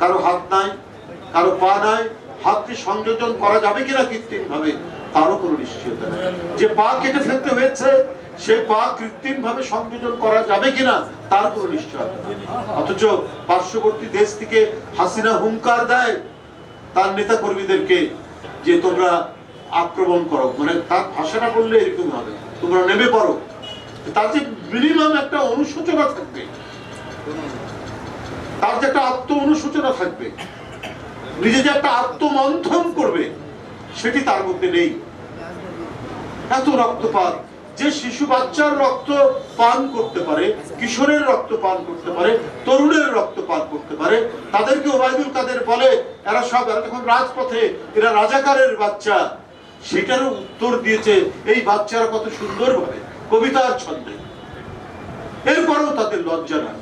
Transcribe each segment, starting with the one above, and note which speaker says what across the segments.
Speaker 1: কারও হাত নাই, কারও পা নাই, হাতকে সংযোজন করা যাবে কিনা কৃত্রিম ভাবে তারও কোনো নিশ্চয়তা নেই। যে পা কেটে ফেলতে হয়েছে, সে পা কৃত্রিম ভাবে সংযোজন করা যাবে কিনা, তার কোনো নিশ্চয়তা অথচ পার্শ্ববর্তী দেশ থেকে হাসিনা হুঙ্কার দেয়, তার নেতা কর্মীদেরকে যে তোমরা আক্রমণ করো মানে তার ভাষাটা বললে এরকম হবে, তোমরা নেমে পড়ো। যে মিনিমাম একটা অনুশোচনা থাকবে। তার যে একটা আত্ম অনুশোচনা থাকবে, নিজে যে একটা আত্মমন্থন করবে, সেটি তার মধ্যে নেই। এত রক্তপাত, যে শিশু বাচ্চার রক্ত পান করতে পারে, কিশোরের রক্ত পান করতে পারে, তরুণের রক্ত পান করতে পারে, তাদেরকে ওবায়দুল কাদের বলে, এরা সব, এরা যখন রাজপথে, এরা রাজাকারের বাচ্চা, সেটারও উত্তর দিয়েছে, এই বাচ্চারা কত সুন্দর ভাবে কবিতার ছন্দে। এরপরেও তাদের লজ্জা নাই।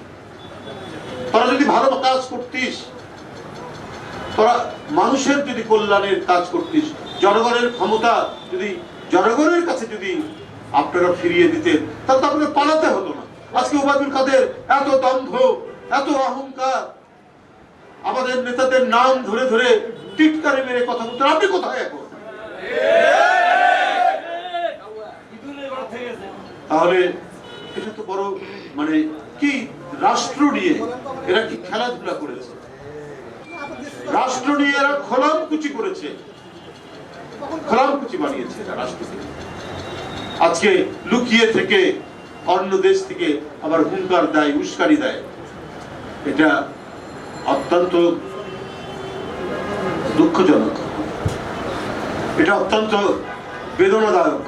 Speaker 1: তোরা যদি ভালো কাজ করতিস তোরা মানুষের যদি কল্যাণের কাজ করতিস জনগণের ক্ষমতা যদি জনগণের কাছে যদি আপনারা ফিরিয়ে দিতেন তাহলে তো আপনাদের পালাতে হতো না আজকে ওবায়দুল কাদের এত দম্ভ এত অহংকার আমাদের নেতাদের নাম ধরে ধরে টিটকারে মেরে কথা বলতেন আপনি কোথায় এখন তাহলে এটা তো বড় মানে কি রাষ্ট্র নিয়ে? এরা কি খেলাধুলা করেছে? রাষ্ট্র নিয়ে এরা খোলামকুচি করেছে। খোলামকুচি বানিয়েছে এরা রাষ্ট্রকে আজকে লুকিয়ে থেকে অন্য দেশ থেকে আবার হুঙ্কার দেয় উস্কারি দেয়। এটা অত্যন্ত দুঃখজনক। এটা অত্যন্ত বেদনাদায়ক